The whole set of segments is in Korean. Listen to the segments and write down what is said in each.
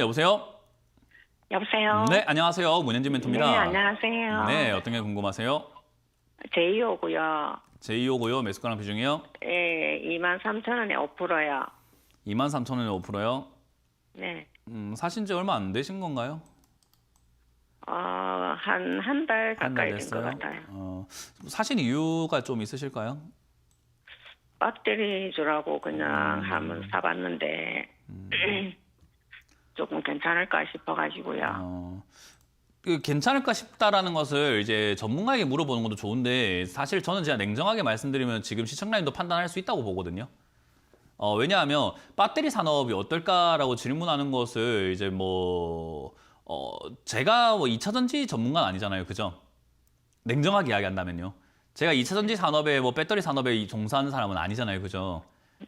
여보세요? 여보세요. 네, 안녕하세요. 문현진 멘토입니다. 네, 안녕하세요. 네, 어떤 게 궁금하세요? 제이오고요. 제2호고요. 매수가랑 비중이요? 예, 2만 3천 원에 5%요. 23,000원에 5%요? 네. 음, 사신 지 얼마 안 되신 건가요? 어, 한, 한 달 가까이 된 것? 같아요. 어, 사신 이유가 좀 있으실까요? 배터리 주라고 그냥 음. 한번 사봤는데, 조금 괜찮을까 싶어가지고요. 어, 그 괜찮을까 싶다라는 것을 이제 전문가에게 물어보는 것도 좋은데 사실 저는 제가 냉정하게 말씀드리면 지금 시청자님도 판단할 수 있다고 보거든요. 어, 왜냐하면 배터리 산업이 어떨까라고 질문하는 것을 이제 뭐 어, 제가 뭐 2차 전지 전문가는 아니잖아요. 그죠? 냉정하게 이야기한다면요. 제가 2차 전지 산업에 뭐 배터리 산업에 종사하는 사람은 아니잖아요. 그죠?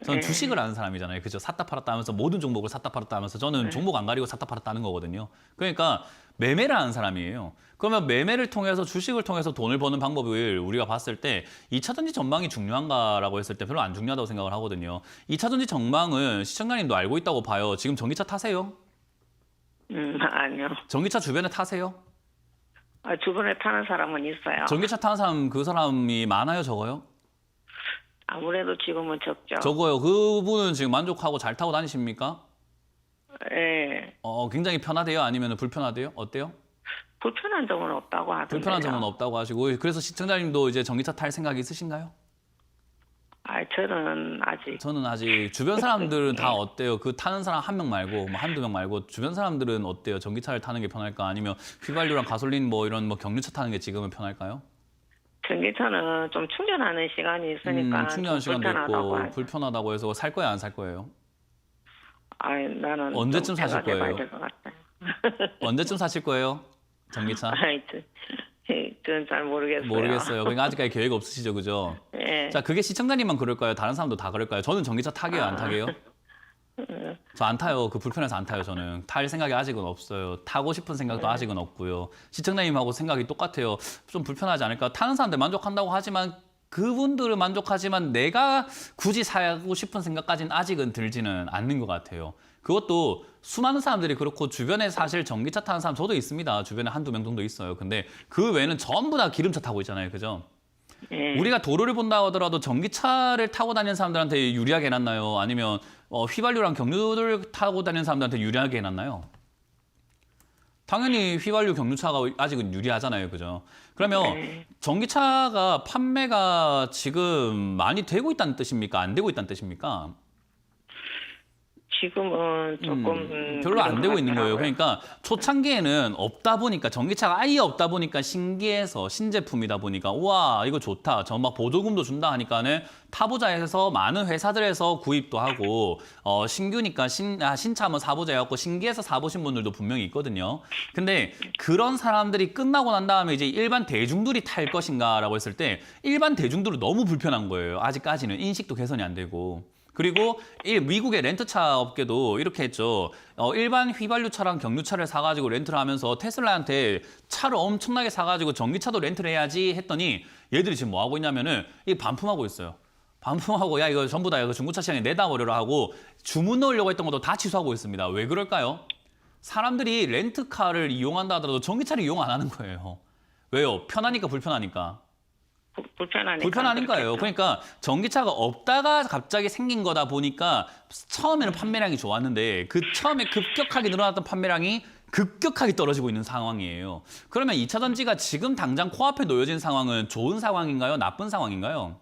저는 네. 주식을 하는 사람이잖아요. 그죠? 샀다 팔았다 하면서 모든 종목을 샀다 팔았다 하면서 저는 종목 안 가리고 샀다 팔았다 하는 거거든요. 그러니까 매매를 하는 사람이에요. 그러면 매매를 통해서 주식을 통해서 돈을 버는 방법을 우리가 봤을 때 2차 전지 전망이 중요한가라고 했을 때 별로 안 중요하다고 생각을 하거든요. 2차 전지 전망은 시청자님도 알고 있다고 봐요. 지금 전기차 타세요? 음, 아니요. 전기차 주변에 타세요? 아, 주변에 타는 사람은 있어요. 전기차 타는 사람 그 사람이 많아요, 적어요? 아무래도 지금은 적죠. 적어요. 그분은 지금 만족하고 잘 타고 다니십니까? 예. 어, 굉장히 편하대요? 아니면 불편하대요? 어때요? 불편한 점은 없다고 하던데요. 불편한 점은 없다고 하시고 그래서 시청자님도 이제 전기차 탈 생각이 있으신가요? 아, 저는 아직 저는 아직 주변 사람들은 다 어때요? 그 타는 사람 한 명 말고 뭐 한두 명 말고 주변 사람들은 어때요? 전기차를 타는 게 편할까? 아니면 휘발유랑 가솔린 뭐 이런 뭐 경유차 타는 게 지금은 편할까요? 전기차는 좀 충전하는 시간이 있으니까 음, 충전 좀 시간도 불편하다고 있고 하죠. 불편하다고 해서 살 거예요, 안 살 거예요? 아이, 나는 언제쯤 좀 사실 거예요? 될것 같아요. 언제쯤 사실 거예요? 전기차? 저는 잘 모르겠어요. 모르겠어요. 그러니까 아직까지 계획 없으시죠, 그죠? 예. 자, 그게 시청자님만 그럴까요? 다른 사람도 다 그럴까요? 저는 전기차 타게요, 안 타게요? 저 안 타요. 그 불편해서 안 타요, 저는. 탈 생각이 아직은 없어요. 타고 싶은 생각도 아직은 없고요. 시청자님하고 생각이 똑같아요. 좀 불편하지 않을까? 타는 사람들 만족한다고 하지만 그분들은 만족하지만 내가 굳이 사고 싶은 생각까지는 아직은 들지는 않는 것 같아요. 그것도 수많은 사람들이 그렇고 주변에 사실 전기차 타는 사람 저도 있습니다. 주변에 한두 명 정도 있어요. 근데 그 외에는 전부 다 기름차 타고 있잖아요. 그죠? 예. 우리가 도로를 본다 하더라도 전기차를 타고 다니는 사람들한테 유리하게 해놨나요? 아니면 어, 휘발유랑 경유를 타고 다니는 사람들한테 유리하게 해놨나요? 당연히 휘발유 경유차가 아직은 유리하잖아요, 그죠? 그러면 네. 전기차가 판매가 지금 많이 되고 있다는 뜻입니까? 안 되고 있다는 뜻입니까? 지금은 조금 음, 별로 안 되고 것 있는 거예요. 그러니까 초창기에는 없다 보니까 전기차가 아예 없다 보니까 신기해서 신제품이다 보니까 우와 이거 좋다. 저 막 보조금도 준다 하니까는 타보자 해서 많은 회사들에서 구입도 하고 어 신규니까 신 아, 신차 한번 사보자 해갖고 신기해서 사보신 분들도 분명히 있거든요. 근데 그런 사람들이 끝나고 난 다음에 이제 일반 대중들이 탈 것인가라고 했을 때 일반 대중들은 너무 불편한 거예요. 아직까지는 인식도 개선이 안 되고. 그리고 이 미국의 렌트차 업계도 이렇게 했죠. 어, 일반 휘발유차랑 경유차를 사가지고 렌트를 하면서 테슬라한테 차를 엄청나게 사가지고 전기차도 렌트를 해야지 했더니 얘들이 지금 뭐 하고 있냐면은 이 반품하고 있어요. 반품하고 야 이거 전부 다 이거 중고차 시장에 내다 버려라 하고 주문 넣으려고 했던 것도 다 취소하고 있습니다. 왜 그럴까요? 사람들이 렌트카를 이용한다 하더라도 전기차를 이용 안 하는 거예요. 왜요? 편하니까 불편하니까. 불- 불편하니까. 불편하니까요. 그렇겠죠. 그러니까 전기차가 없다가 갑자기 생긴 거다 보니까 처음에는 판매량이 좋았는데 그 처음에 급격하게 늘어났던 판매량이 급격하게 떨어지고 있는 상황이에요. 그러면 2차 전지가 지금 당장 코앞에 놓여진 상황은 좋은 상황인가요? 나쁜 상황인가요?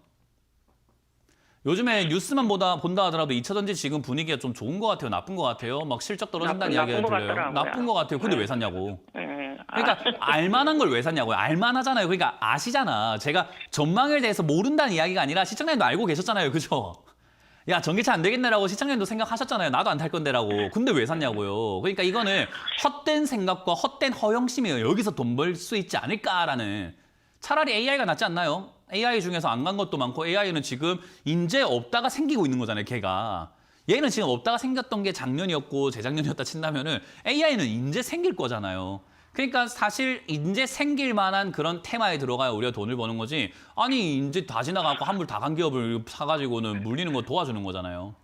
요즘에 뉴스만 보다 본다 하더라도 2차 전지 지금 분위기가 좀 좋은 것 같아요, 나쁜 것 같아요. 막 실적 떨어진다는 나쁜- 이야기가 나쁜 들려요. 같더라고요. 나쁜 것 같아요. 근데 네. 왜 샀냐고. 예. 아, 그러니까 알만한 걸 왜 샀냐고요. 알만하잖아요. 그러니까 아시잖아. 제가 전망에 대해서 모른다는 이야기가 아니라 시청자님도 알고 계셨잖아요. 그죠? 야 전기차 안 되겠네라고 시청자님도 생각하셨잖아요. 나도 안 탈 건데라고. 근데 왜 샀냐고요. 그러니까 이거는 헛된 생각과 헛된 허영심이에요. 여기서 돈 벌 수 있지 않을까라는. 차라리 AI가 낫지 않나요? AI 중에서 안 간 것도 많고 AI는 지금 인제 없다가 생기고 있는 거잖아요. 걔가. 얘는 지금 없다가 생겼던 게 작년이었고 재작년이었다 친다면은 AI는 인제 생길 거잖아요. 그러니까 사실 인제 생길 만한 그런 테마에 들어가야 우리가 돈을 버는 거지. 아니 인제 다 지나가고 환불 다간 기업을 사가지고는 물리는 거 도와주는 거잖아요.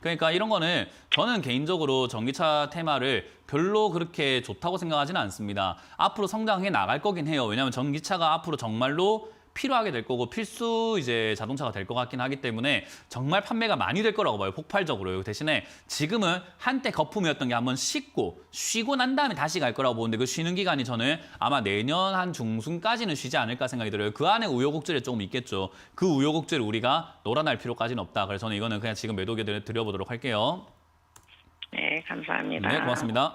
그러니까 이런 거는 저는 개인적으로 전기차 테마를 별로 그렇게 좋다고 생각하지는 않습니다. 앞으로 성장해 나갈 거긴 해요. 왜냐하면 전기차가 앞으로 정말로 필요하게 될 거고 필수 이제 자동차가 될 것 같긴 하기 때문에 정말 판매가 많이 될 거라고 봐요. 폭발적으로요. 대신에 지금은 한때 거품이었던 게 한번 식고 쉬고 난 다음에 다시 갈 거라고 보는데 그 쉬는 기간이 저는 아마 내년 한 중순까지는 쉬지 않을까 생각이 들어요. 그 안에 우여곡절이 조금 있겠죠. 그 우여곡절을 우리가 놀아날 필요까지는 없다. 그래서 저는 이거는 그냥 지금 매도기 드려보도록 할게요. 네, 감사합니다. 네, 고맙습니다.